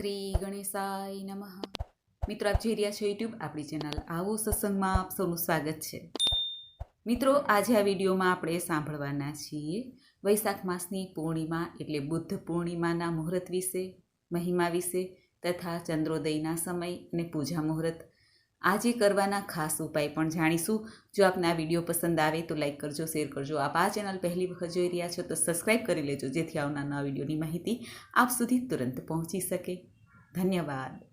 શ્રી ગણેશાય નમઃ. મિત્રો, આપ જોઈ રહ્યા છો યુટ્યુબ આપણી ચેનલ આવો સત્સંગમાં આપ સૌનું સ્વાગત છે. મિત્રો, આજે આ વિડીયોમાં આપણે સાંભળવાના છીએ વૈશાખ માસની પૂર્ણિમા એટલે બુદ્ધ પૂર્ણિમાના મુહૂર્ત વિશે, મહિમા વિશે તથા ચંદ્રોદયના સમય અને પૂજા મુહૂર્ત. આજે કરવાના ખાસ ઉપાય પણ જાણીશું. જો આપને આ વીડિયો પસંદ આવે તો લાઈક કરજો, શેર કરજો. આપ આ ચેનલ પહેલી વખત જોઈ રહ્યા છો તો સબસ્ક્રાઈબ કરી લેજો, જેથી આવનાર નવા વિડીયોની માહિતી આપ સુધી તુરંત પહોંચી શકે. ધન્યવાદ.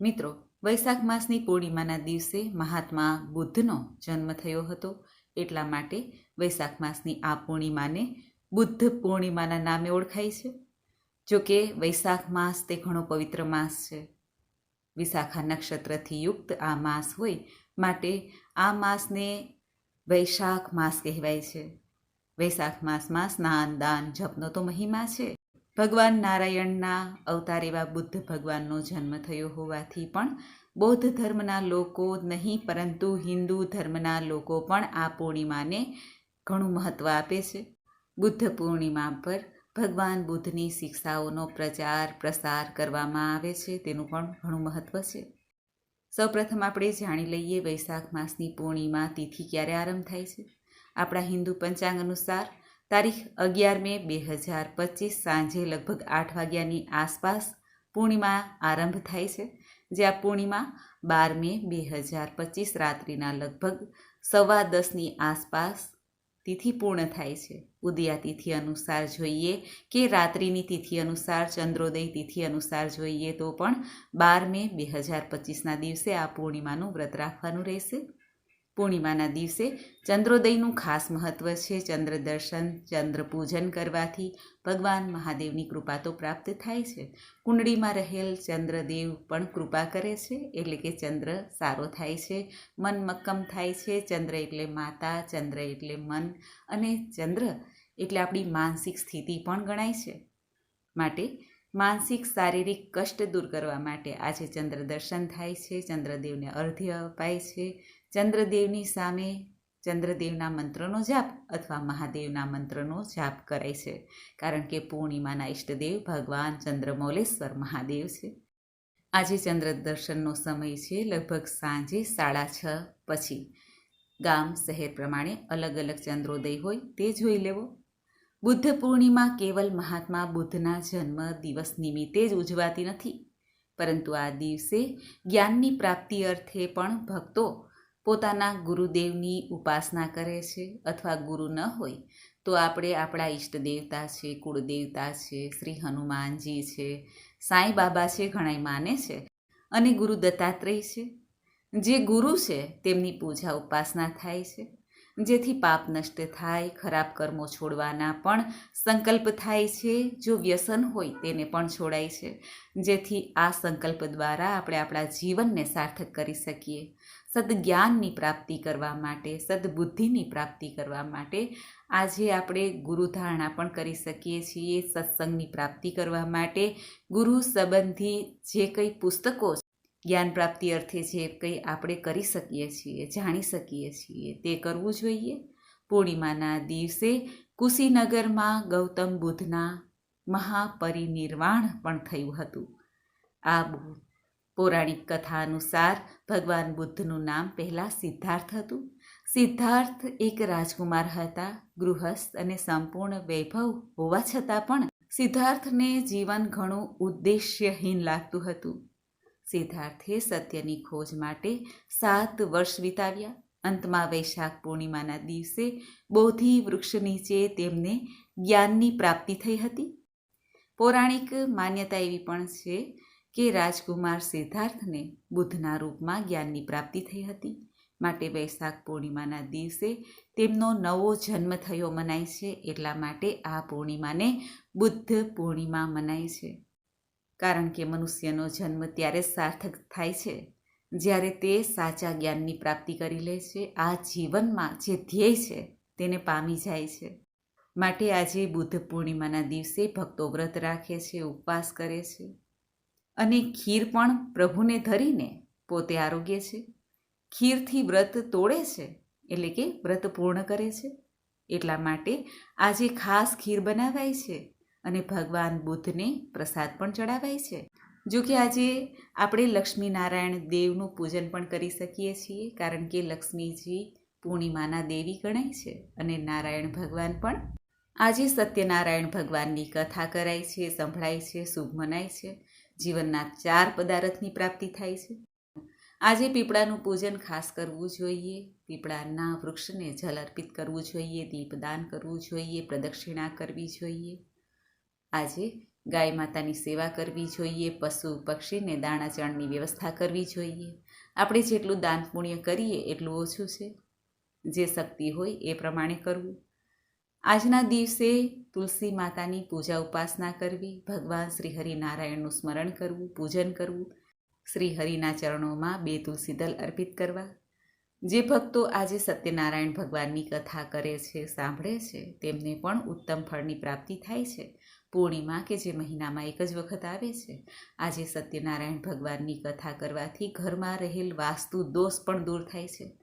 મિત્રો, વૈશાખ માસની પૂર્ણિમાના દિવસે મહાત્મા બુદ્ધનો જન્મ થયો હતો. એટલા માટે વૈશાખ માસની આ પૂર્ણિમાને બુદ્ધ પૂર્ણિમાના નામે ઓળખાય છે. જો કે વૈશાખ માસ તે ઘણો પવિત્ર માસ છે. વિશાખા નક્ષત્રથી યુક્ત આ માસ હોય માટે આ માસને વૈશાખ માસ કહેવાય છે. વૈશાખ માસમાં સ્નાન દાન જપનો તો મહિમા છે. ભગવાન નારાયણના અવતાર એવા બુદ્ધ ભગવાનનો જન્મ થયો હોવાથી પણ બૌદ્ધ ધર્મના લોકો નહીં, પરંતુ હિન્દુ ધર્મના લોકો પણ આ પૂર્ણિમાને ઘણું મહત્ત્વ આપે છે. બુદ્ધ પૂર્ણિમા પર ભગવાન બુદ્ધની શિક્ષાઓનો પ્રચાર, પ્રસાર કરવામાં આવે છે. તેનું પણ ઘણું મહત્ત્વ છે. સૌપ્રથમ આપણે જાણી લઈએ વૈશાખ માસની પૂર્ણિમા તિથિ ક્યારે આરંભ થાય છે. આપણા હિન્દુ પંચાંગ અનુસાર તારીખ અગિયાર મે બે હજાર પચીસ સાંજે લગભગ આઠ વાગ્યાની આસપાસ પૂર્ણિમા આરંભ થાય છે. જ્યાં પૂર્ણિમા બાર મે બે હજાર પચીસ રાત્રિના લગભગ સવા દસની આસપાસ તિથિ પૂર્ણ થાય છે. ઉદયા તિથિ અનુસાર જોઈએ કે રાત્રિની તિથિ અનુસાર ચંદ્રોદય તિથિ અનુસાર જોઈએ તો પણ બાર મે બે હજાર પચીસના દિવસે આ પૂર્ણિમાનું વ્રત રાખવાનું રહેશે. પૂર્ણિમાના દિવસે ચંદ્રોદયનું ખાસ મહત્ત્વ છે. ચંદ્ર દર્શન, ચંદ્ર પૂજન કરવાથી ભગવાન મહાદેવની કૃપા તો પ્રાપ્ત થાય છે. કુંડળીમાં રહેલ ચંદ્રદેવ પણ કૃપા કરે છે, એટલે કે ચંદ્ર સારો થાય છે. મન મક્કમ થાય છે. ચંદ્ર એટલે માતા, ચંદ્ર એટલે મન અને ચંદ્ર એટલે આપણી માનસિક સ્થિતિ પણ ગણાય છે. માટે માનસિક શારીરિક કષ્ટ દૂર કરવા માટે આજે ચંદ્ર દર્શન થાય છે. ચંદ્રદેવને અર્ધ્ય અપાય છે. ચંદ્રદેવની સામે ચંદ્રદેવના મંત્રનો જાપ અથવા મહાદેવના મંત્રનો જાપ કરાય છે. કારણ કે પૂર્ણિમાના ઈષ્ટદેવ ભગવાન ચંદ્રમૌલેશ્વર મહાદેવ છે. આજે ચંદ્ર દર્શનનો સમય છે લગભગ સાંજે સાડા છ પછી. ગામ શહેર પ્રમાણે અલગ અલગ ચંદ્રોદય હોય તે જોઈ લેવો. બુદ્ધ પૂર્ણિમા કેવલ મહાત્મા બુદ્ધના જન્મ દિવસ નિમિત્તે જ ઉજવાતી નથી. પરંતુ આ દિવસે જ્ઞાનની પ્રાપ્તિ અર્થે પણ ભક્તો પોતાના ગુરુદેવની ઉપાસના કરે છે અથવા ગુરુ ન હોય, તો આપણે આપણા ઈષ્ટ દેવતા છે, કુળદેવતા છે, શ્રી હનુમાનજી છે, સાંઈ બાબા છે, ઘણાય માને છે અને ગુરુ દત્તાત્રેય છે. જે ગુરુ છે તેમની પૂજા ઉપાસના થાય છે. જેથી પાપ નષ્ટ થાય, ખરાબ કર્મો છોડવાના પણ સંકલ્પ થાય છે. જો વ્યસન હોય તેને પણ છોડાય છે. જેથી આ સંકલ્પ દ્વારા આપણે આપણા જીવનને સાર્થક કરી શકીએ. સદજ્ઞાનની પ્રાપ્તિ કરવા માટે, સદબુદ્ધિની પ્રાપ્તિ કરવા માટે આજે આપણે ગુરુધારણા પણ કરી શકીએ છીએ સત્સંગની પ્રાપ્તિ કરવા માટે. ગુરુ સંબંધી જે કંઈ પુસ્તકો જ્ઞાન પ્રાપ્તિ અર્થે જે કંઈ આપણે કરી શકીએ છીએ, જાણી શકીએ છીએ, તે કરવું જોઈએ. પૂર્ણિમાના દિવસે કુશીનગરમાં ગૌતમ બુદ્ધના મહાપરિનિર્વાણ પણ થયું હતું. આ પૌરાણિક કથા અનુસાર ભગવાન બુદ્ધનું નામ પહેલાં સિદ્ધાર્થ હતું. સિદ્ધાર્થ એક રાજકુમાર હતા, ગૃહસ્થ અને સંપૂર્ણ વૈભવ હોવા છતાં પણ સિદ્ધાર્થને જીવન ઘણું ઉદ્દેશ્યહીન લાગતું હતું. સિદ્ધાર્થે સત્યની ખોજ માટે સાત વર્ષ વિતાવ્યા. અંતમાં વૈશાખ પૂર્ણિમાના દિવસે બોધિ વૃક્ષ નીચે તેમને જ્ઞાનની પ્રાપ્તિ થઈ હતી. પૌરાણિક માન્યતા એવી પણ છે કે રાજકુમાર સિદ્ધાર્થને બુદ્ધના રૂપમાં જ્ઞાનની પ્રાપ્તિ થઈ હતી. માટે વૈશાખ પૂર્ણિમાના દિવસે તેમનો નવો જન્મ થયો મનાય છે, એટલા માટે આ પૂર્ણિમાને બુદ્ધ પૂર્ણિમા મનાય છે. કારણ કે મનુષ્યનો જન્મ ત્યારે સાર્થક થાય છે. જ્યારે તે સાચા જ્ઞાનની પ્રાપ્તિ કરી લે છે, આ જીવનમાં જે ધ્યેય છે તેને પામી જાય છે. માટે આજે બુદ્ધ પૂર્ણિમાના દિવસે ભક્તો વ્રત રાખે છે, ઉપવાસ કરે છે. અને ખીર પણ પ્રભુને ધરીને પોતે આરોગ્ય છે. ખીરથી વ્રત તોડે છે એટલે કે વ્રત પૂર્ણ કરે છે. એટલા માટે આજે ખાસ ખીર બનાવાય છે અને ભગવાન બુદ્ધને પ્રસાદ પણ ચડાવાય છે. જો કે આજે આપણે લક્ષ્મીનારાયણ દેવનું પૂજન પણ કરી શકીએ છીએ, કારણ કે લક્ષ્મીજી પૂર્ણિમાના દેવી ગણાય છે અને નારાયણ ભગવાન પણ આજે સત્યનારાયણ ભગવાનની કથા કરાય છે, સંભળાય છે, શુભ મનાય છે. જીવનના ચાર પદાર્થની પ્રાપ્તિ થાય છે. આજે પીપળાનું પૂજન ખાસ કરવું જોઈએ. પીપળાના વૃક્ષને જલ અર્પિત કરવું જોઈએ, દીપદાન કરવું જોઈએ, પ્રદક્ષિણા કરવી જોઈએ. આજે ગાય માતાની સેવા કરવી જોઈએ, પશુ પક્ષીને દાણા ચણની વ્યવસ્થા કરવી જોઈએ. આપણે જેટલું દાન પુણ્ય કરીએ એટલું ઓછું છે. જે શક્તિ હોય એ પ્રમાણે કરવું. આજના દિવસે તુલસી માતાની પૂજા ઉપાસના કરવી, ભગવાન શ્રી હરિનારાયણનું સ્મરણ કરવું, પૂજન કરવું, શ્રી હરિના ચરણોમાં બે તુલસી દલ અર્પિત કરવા. જે ભક્તો આજે સત્યનારાયણ ભગવાનની કથા કરે છે, સાંભળે છે, તેમને પણ ઉત્તમ ફળની પ્રાપ્તિ થાય છે. પૂર્ણિમા કે જે મહિનામાં એક જ વખત આવે છે. આજે સત્યનારાયણ ભગવાનની કથા કરવાથી ઘરમાં રહેલ વાસ્તુ દોષ પણ દૂર થાય છે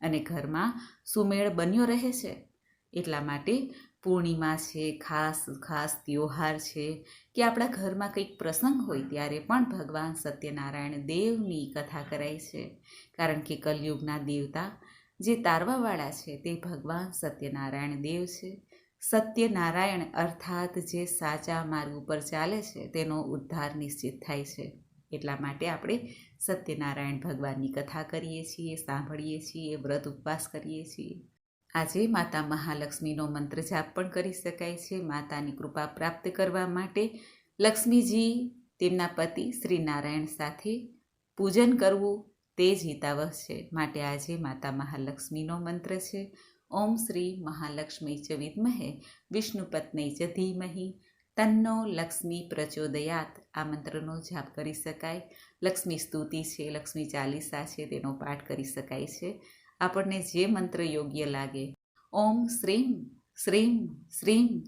અને ઘરમાં સુમેળ બન્યો રહે છે. એટલા માટે પૂર્ણિમા છે, ખાસ ખાસ ત્યોહાર છે કે આપણા ઘરમાં કંઈક પ્રસંગ હોય ત્યારે પણ ભગવાન સત્યનારાયણ દેવની કથા કરાય છે. કારણ કે કલયુગના દેવતા જે તારવાવાળા છે તે ભગવાન સત્યનારાયણ દેવ છે. સત્યનારાયણ અર્થાત જે સાચા માર્ગ ઉપર ચાલે છે તેનો ઉદ્ધાર નિશ્ચિત થાય છે. એટલા માટે આપણે સત્યનારાયણ ભગવાનની કથા કરીએ છીએ, સાંભળીએ છીએ, વ્રત ઉપવાસ કરીએ છીએ. આજે માતા મહાલક્ષ્મીનો મંત્ર જાપ પણ કરી શકાય છે. માતાની કૃપા પ્રાપ્ત કરવા માટે લક્ષ્મીજી તેમના પતિ શ્રી નારાયણ સાથે પૂજન કરવું તે જ હિતાવહ છે. માટે આજે માતા મહાલક્ષ્મીનો મંત્ર છે. ઓમ શ્રી મહાલક્ષ્મી ચ વિદ્મહે વિષ્ણુપત્ની ચ ધીમહી, તન્નો લક્ષ્મી પ્રચોદયાત. આ મંત્રનો જાપ કરી શકાય. લક્ષ્મી સ્તુતિ છે, લક્ષ્મી ચાલીસા છે, તેનો પાઠ કરી શકાય છે. આપણને જે મંત્ર યોગ્ય લાગે. ઓમ શ્રીમ શ્રીમ શ્રીમ.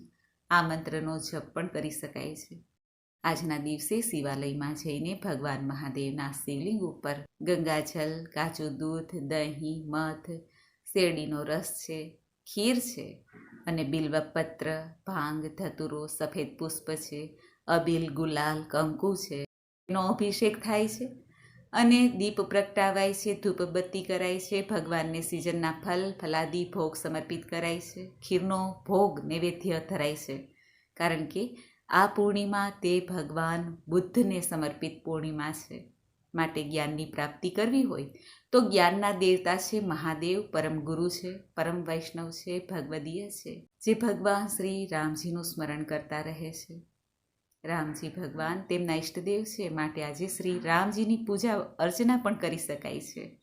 આ મંત્રનો જપ પણ કરી શકાય છે. આજના દિવસે શિવાલયમાં જઈને ભગવાન મહાદેવના શિવલિંગ ઉપર ગંગાજલ કાચું દૂધ, દહીં, મધ, શેરડીનો રસ છે, ખીર છે અને બિલ્વપત્ર, ભાંગ, ધતુરો, સફેદ પુષ્પ છે, અબિલ, ગુલાલ, કંકુ છે. એનો અભિષેક થાય છે. અને દીપ પ્રગટાવાય છે ધૂપબત્તી કરાય છે, ભગવાનને સિઝનના ફલ, ફલાદી ભોગ સમર્પિત કરાય છે, ખીરનો ભોગ નૈવેદ્ય ધરાય છે. કારણ કે આ પૂર્ણિમા તે ભગવાન બુદ્ધને સમર્પિત પૂર્ણિમા છે. માટે જ્ઞાનની પ્રાપ્તિ કરવી હોય તો જ્ઞાનના દેવતા છે, મહાદેવ, પરમ ગુરુ છે, પરમ વૈષ્ણવ છે, ભગવદીય છે, જે ભગવાન શ્રી રામજીનું સ્મરણ કરતા રહે છે. રામજી ભગવાન તેમના ઈષ્ટદેવ છે, માટે આજે શ્રી રામજીની પૂજા અર્ચના પણ કરી શકાય છે.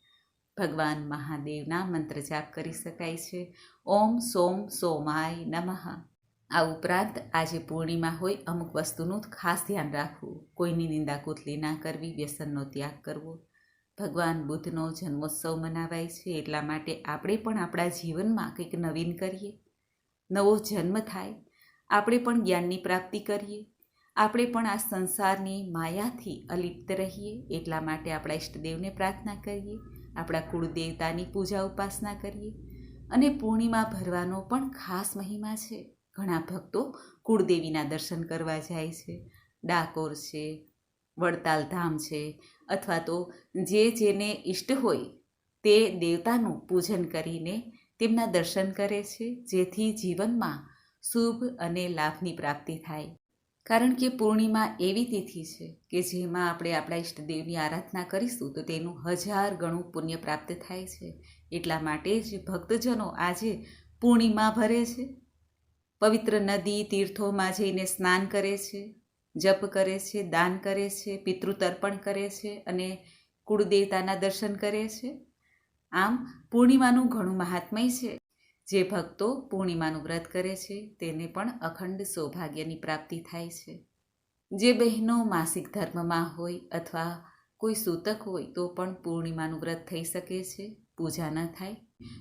ભગવાન મહાદેવના મંત્ર જાપ કરી શકાય છે. ઓમ સોમ સોમાય નમઃ. આ ઉપરાંત આજે પૂર્ણિમા હોય અમુક વસ્તુનું ખાસ ધ્યાન રાખવું. કોઈની નિંદા કૂતલી ના કરવી, વ્યસનનો ત્યાગ કરવો. ભગવાન બુદ્ધનો જન્મોત્સવ મનાવાય છે, એટલા માટે આપણે પણ આપણા જીવનમાં કંઈક નવીન કરીએ. નવો જન્મ થાય. આપણે પણ જ્ઞાનની પ્રાપ્તિ કરીએ. આપણે પણ આ સંસારની માયાથી અલિપ્ત રહીએ, એટલા માટે આપણા ઈષ્ટદેવને પ્રાર્થના કરીએ, આપણા કુળદેવતાની પૂજા ઉપાસના કરીએ અને પૂર્ણિમા ભરવાનો પણ ખાસ મહિમા છે. ઘણા ભક્તો કુળદેવીના દર્શન કરવા જાય છે. ડાકોર છે વડતાલ ધામ છે, અથવા તો જે જેને ઈષ્ટ હોય તે દેવતાનું પૂજન કરીને તેમના દર્શન કરે છે, જેથી જીવનમાં શુભ અને લાભની પ્રાપ્તિ થાય. કારણ કે પૂર્ણિમા એવી તિથિ છે કે જેમાં આપણે આપણા ઈષ્ટદેવની આરાધના કરીશું તો તેનું હજાર ગણું પુણ્ય પ્રાપ્ત થાય છે. એટલા માટે જ ભક્તજનો આજે પૂર્ણિમા ભરે છે. પવિત્ર નદી તીર્થોમાં જઈને સ્નાન કરે છે, જપ કરે છે, દાન કરે છે, પિતૃતર્પણ કરે છે અને કુળદેવતાના દર્શન કરે છે. આમ પૂર્ણિમાનું ઘણું મહાત્મય છે. જે ભક્તો પૂર્ણિમાનું વ્રત કરે છે, તેને પણ અખંડ સૌભાગ્યની પ્રાપ્તિ થાય છે. જે બહેનો માસિક ધર્મમાં હોય અથવા કોઈ સૂતક હોય, તો પણ પૂર્ણિમાનું વ્રત થઈ શકે છે, પૂજા ન થાય.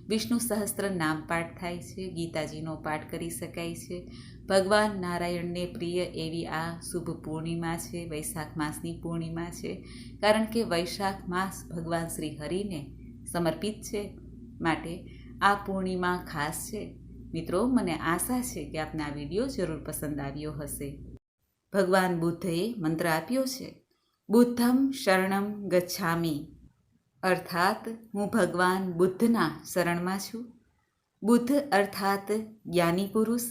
વિષ્ણુ સહસ્ત્ર નામ પાઠ થાય છે, ગીતાજીનો પાઠ કરી શકાય છે. ભગવાન નારાયણને પ્રિય એવી આ શુભ પૂર્ણિમા છે, વૈશાખ માસની પૂર્ણિમા છે, કારણ કે વૈશાખ માસ ભગવાન શ્રી હરિને સમર્પિત છે. માટે આ પૂર્ણિમા ખાસ છે. મિત્રો, મને આશા છે કે આપને આ વીડિયો જરૂર પસંદ આવ્યો હશે. ભગવાન બુદ્ધએ મંત્ર આપ્યો છે, બુદ્ધમ શરણમ ગચ્છામી. અર્થાત, હું ભગવાન બુદ્ધના શરણમાં છું. બુદ્ધ અર્થાત જ્ઞાની પુરુષ.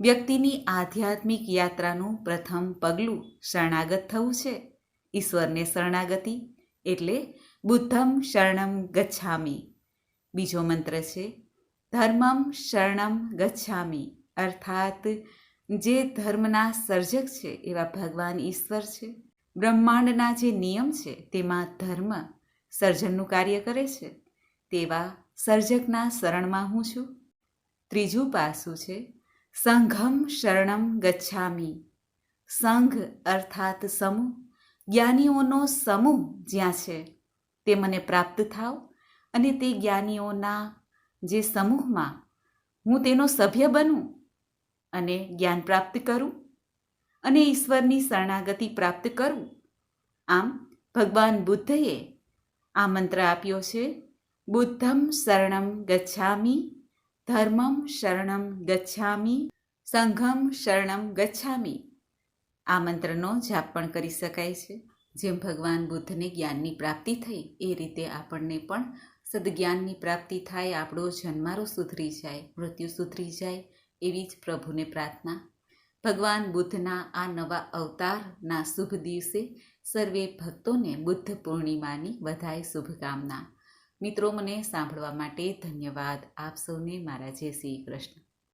વ્યક્તિની આધ્યાત્મિક યાત્રાનું પ્રથમ પગલું શરણાગત થવું છે. ઈશ્વરને શરણાગતિ એટલે બુદ્ધમ શરણમ ગચ્છામી. બીજો મંત્ર છે, ધર્મમ શરણમ ગચ્છામી અર્થાત જે ધર્મના સર્જક છે એવા ભગવાન ઈશ્વર છે. બ્રહ્માંડના જે નિયમ છે તેમાં ધર્મ સર્જનનું કાર્ય કરે છે. તેવા સર્જકના શરણમાં હું છું. ત્રીજું પાસું છે, સંઘમ શરણમ ગચ્છામી સંઘ અર્થાત સમૂહ. જ્ઞાનીઓનો સમૂહ જ્યાં છે, તે મને પ્રાપ્ત થાવ. અને તે જ્ઞાનીઓના જે સમૂહમાં હું તેનો સભ્ય બનું અને જ્ઞાન પ્રાપ્ત કરું અને ઈશ્વરની શરણાગતિ પ્રાપ્ત કરું, આમ ભગવાન બુદ્ધએ આ મંત્ર આપ્યો છે, બુદ્ધમ શરણમ ગચ્છામી, ધર્મમ શરણમ ગચ્છામી, સંઘમ શરણમ ગચ્છામી. આ મંત્રનો જાપ પણ કરી શકાય છે. જેમ ભગવાન બુદ્ધને જ્ઞાનની પ્રાપ્તિ થઈ, એ રીતે આપણને પણ સદજ્ઞાનની પ્રાપ્તિ થાય, આપણો જન્મારો સુધરી જાય, મૃત્યુ સુધરી જાય, એવી જ પ્રભુને પ્રાર્થના. ભગવાન બુદ્ધના આ નવા અવતારના શુભ દિવસે સર્વે ભક્તોને બુદ્ધ પૂર્ણિમાની બધાય શુભકામના. મિત્રો, મને સાંભળવા માટે ધન્યવાદ. આપ સૌને મારા જય શ્રી કૃષ્ણ.